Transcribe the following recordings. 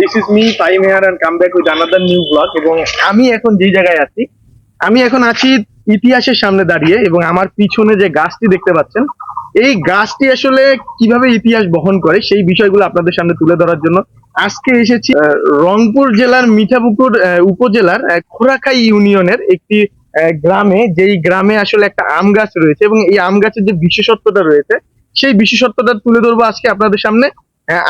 This is me Faim here and come back with another new blog এবং আমি এখন যেই জায়গায় আছি, আমি এখন আছি ইতিহাসের সামনে দাঁড়িয়ে এবং আমার পিছনে যে গাছটি দেখতে পাচ্ছেন, এই গাছটি আসলে কীভাবে ইতিহাস বহন করে সেই বিষয়গুলো আপনাদের সামনে তুলে ধরার জন্য আজকে এসেছি রংপুর জেলার মিঠাপুকুর উপজেলার খোরাখাই ইউনিয়নের একটি গ্রামে, যেই গ্রামে আসলে একটা আম গাছ রয়েছে এবং এই আম গাছের যে বিশেষত্বটা রয়েছে, সেই বিশেষত্বটা তুলে ধরবো আজকে আপনাদের সামনে।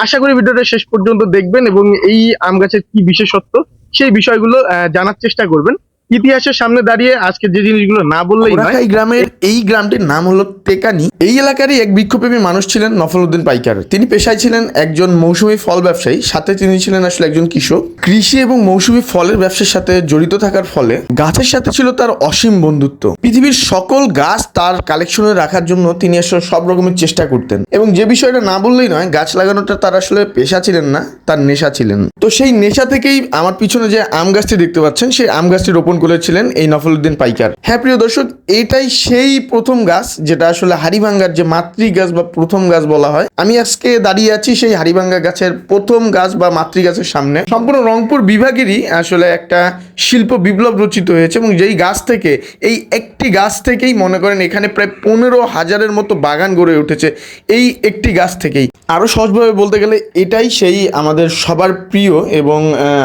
আশা করি ভিডিওটা শেষ পর্যন্ত দেখবেন এবং এই আম গাছের কি বিশেষত্ব সেই বিষয়গুলো জানার চেষ্টা করবেন। ইতিহাসের সামনে দাঁড়িয়ে আজকে যে জিনিসগুলো না বললেই নয় কোরাখাই গ্রামের এই গ্রামটির নাম হলো টেকানি। এই এলাকারই এক বিক্ষোভী মানুষ ছিলেন নফল উদ্দিন পাইকার। তিনি পেশায় ছিলেন একজন মৌসুমী ফল ব্যবসায়ী সাথে তিনি ছিলেন আসলে একজন কৃষক। কৃষি এবং মৌসুমী ফলের ব্যবসার সাথে জড়িত থাকার ফলে গাছের সাথে ছিল তার অসীম বন্ধুত্ব। পৃথিবীর সকল গাছ তার কালেকশনে রাখার জন্য তিনি আসলে সব রকমের চেষ্টা করতেন। এবং যে বিষয়টা না বললেই নয় গাছ লাগানোটা তার আসলে পেশা ছিলেন না তার নেশা ছিলেন। তো সেই নেশা থেকেই আমার পিছনে যে আম গাছটি দেখতে পাচ্ছেন সেই আম গাছটি রোপণ করেছিলেন এই নফলউদ্দিন পাইকার। হ্যাঁ প্রিয় দর্শক, এটাই সেই প্রথম গাছ যেটা আসলে হাড়িভাঙ্গার যে মাতৃ গাছ বা প্রথম গাছ বলা হয়। আমি আজকে দাঁড়িয়ে আছি সেই হাড়িভাঙ্গা গাছের প্রথম গাছ বা মাতৃ গাছের সামনে। সম্পূর্ণ রংপুর বিভাগেরই আসলে একটা শিল্প বিপ্লব রচিত হয়েছে এবং যেই গাছ থেকে, এই একটি গাছ থেকেই মনে করেন এখানে প্রায় পনেরো হাজারের মতো বাগান গড়ে উঠেছে এই একটি গাছ থেকেই। আরও সহজভাবে বলতে গেলে এটাই সেই আমাদের সবার প্রিয় এবং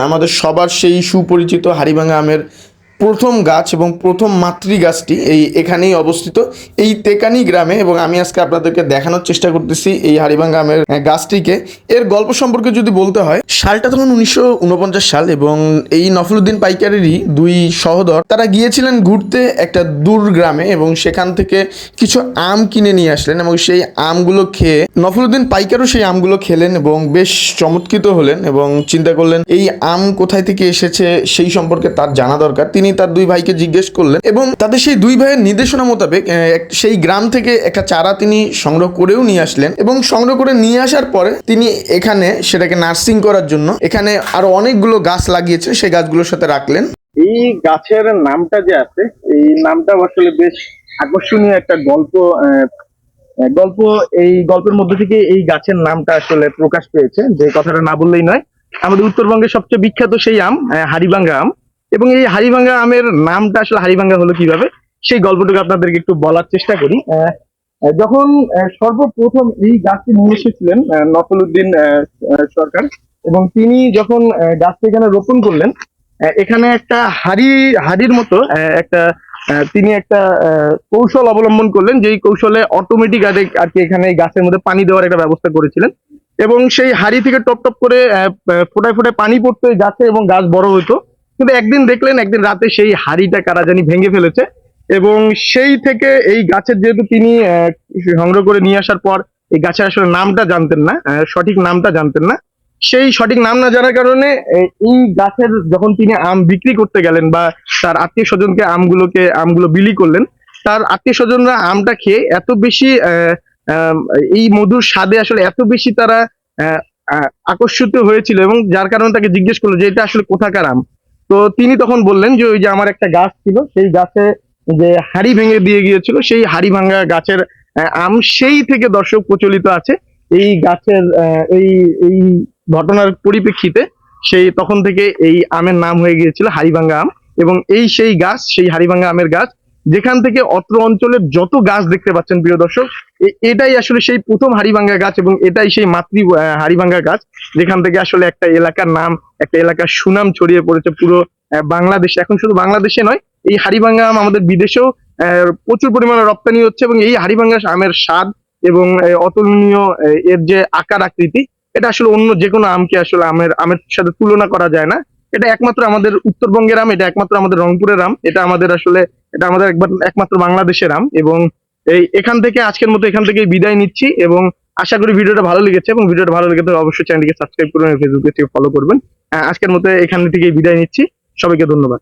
আমাদের সবার সেই সুপরিচিত হাড়িভাঙ্গা আমের প্রথম গাছ এবং প্রথম মাতৃ গাছটি এই এখানেই অবস্থিত। এই তেকানি গ্রামে এবং আমি আজকে আপনাদেরকে দেখানোর চেষ্টা করতেছি এই হাড়িভাঙ্গা গ্রামের গাছটিকে। এর গল্প সম্পর্কে যদি বলতে হয়, সালটা তখন উনিশশো উনপঞ্চাশ সাল এবং এই নফলুদ্দিন পাইকারেরই দুই সহোদর, তারা গিয়েছিলেন ঘুরতে একটা দূর গ্রামে এবং সেখান থেকে কিছু আম কিনে নিয়ে আসলেন এবং সেই আমগুলো খেয়ে নফলুদ্দিন পাইকারও সেই আমগুলো খেলেন এবং বেশ চমৎকৃত হলেন এবং চিন্তা করলেন, এই আম কোথায় থেকে এসেছে সেই সম্পর্কে তার জানা দরকার। তিনি তার দুই ভাইকে জিজ্ঞেস করলেন এবং তাদের সেই দুই ভাইয়ের নির্দেশনা মোতাবেক সেই গ্রাম থেকে একটা চারা তিনি সংগ্রহ করেও নিয়ে আসলেন এবং সংগ্রহ করে নিয়ে আসার পরে তিনি এখানে সেটাকে নার্সিং করার জন্য এখানে আরও অনেকগুলো গাছ লাগিয়েছেন, সেই গাছগুলোর সাথে রাখলেন। এই গাছের নামটা যে আছে, এই নামটা আসলে বেশ আকর্ষণীয় একটা গল্প গল্প এই গল্পের মধ্যে থেকে এই গাছের নামটা আসলে প্রকাশ পেয়েছে। যে কথাটা না বললেই নয়, আমাদের উত্তরবঙ্গের সবচেয়ে বিখ্যাত সেই আম হাড়িভাঙ্গা আম। এবং এই হাড়িভাঙ্গা আমের নামটা আসলে হাড়িভাঙ্গা হলো কীভাবে? সেই গল্পটুকু আপনাদেরকে একটু বলার চেষ্টা করি। যখন সর্বপ্রথম এই গাছটি নিয়ে এসেছিলেন নফলউদ্দিন সরকার, এবং তিনি যখন গাছটি এখানে রোপণ করলেন এখানে একটা হাড়ি, হাড়ির মতো একটা তিনি একটা কৌশল অবলম্বন করলেন, যেই কৌশলে অটোমেটিক আর কি এখানে গাছের মধ্যে পানি দেওয়ার একটা ব্যবস্থা করেছিলেন। এবং সেই হাড়ি থেকে টপ টপ করে ফোটায় ফোটায় পানি পড়তো গাছে এবং গাছ বড় হতো। কিন্তু একদিন দেখলেন, একদিন রাতে সেই হাড়িটা কারা জানি ভেঙে ফেলেছে এবং সেই থেকে এই গাছের যেহেতু তিনি সংগ্রহ করে নিয়ে আসার পর এই গাছের আসলে নামটা জানতেন না সঠিক নামটা জানতেন না। সেই সঠিক নাম না জানার কারণে এই গাছের যখন তিনি আম বিক্রি করতে গেলেন বা তার আত্মীয় স্বজনকে আমগুলোকে, আমগুলো বিলি করলেন, তার আত্মীয় স্বজনরা আমটা খেয়ে এত বেশি এই মধুর স্বাদে আসলে এত বেশি তারা আকর্ষিত হয়েছিল এবং যার কারণে তাকে জিজ্ঞেস করল যে এটা আসলে কোথাকার আম? তো তিনি তখন বললেন যে ওই যে আমার একটা গাছ ছিল, সেই গাছে যে হাড়ি ভেঙে দিয়ে গিয়েছিল, সেই হাড়ি ভাঙা গাছের আম সেই থেকে দর্শক প্রচলিত আছে। এই গাছের এই এই ঘটনার পরিপ্রেক্ষিতে সেই তখন থেকে এই আমের নাম হয়ে গিয়েছিল হাড়িভাঙ্গা আম এবং এই সেই গাছ, সেই হাড়িভাঙ্গা আমের গাছ যেখান থেকে অত্র অঞ্চলের যত গাছ দেখতে পাচ্ছেন, প্রিয় দর্শক এটাই আসলে সেই প্রথম হাড়িভাঙ্গা গাছ এবং এটাই সেই মাতৃ হাড়িভাঙ্গা গাছ, যেখান থেকে আসলে একটা এলাকার নাম, একটা এলাকার সুনাম ছড়িয়ে পড়েছে পুরো বাংলাদেশে। এখন শুধু বাংলাদেশে নয়, এই হাড়িভাঙ্গা আম আমাদের বিদেশেও প্রচুর পরিমাণে রপ্তানি হচ্ছে এবং এই হাড়িভাঙ্গা আমের স্বাদ এবং অতুলনীয় এর যে আকার আকৃতি, এটা আসলে অন্য যে কোনো আমকে আসলে আমের আমের সাথে তুলনা করা যায় না। এটা একমাত্র আমাদের উত্তরবঙ্গের আম এটা একমাত্র আমাদের রংপুরের আম এটা আমাদের আসলে, এটা আমাদের একবার, একমাত্র বাংলাদেশের আম এবং এই এখান থেকে, আজকের মতো এখান থেকে বিদায় নিচ্ছি এবং আশা করি ভিডিওটা ভালো লেগেছে এবং ভিডিওটা ভালো লেগে অবশ্যই চ্যানেলটিকে সাবস্ক্রাইব করবেন ফেসবুকে থেকে ফলো করবেন। আজকের মতো এখান থেকে বিদায় নিচ্ছি। সবাইকে ধন্যবাদ।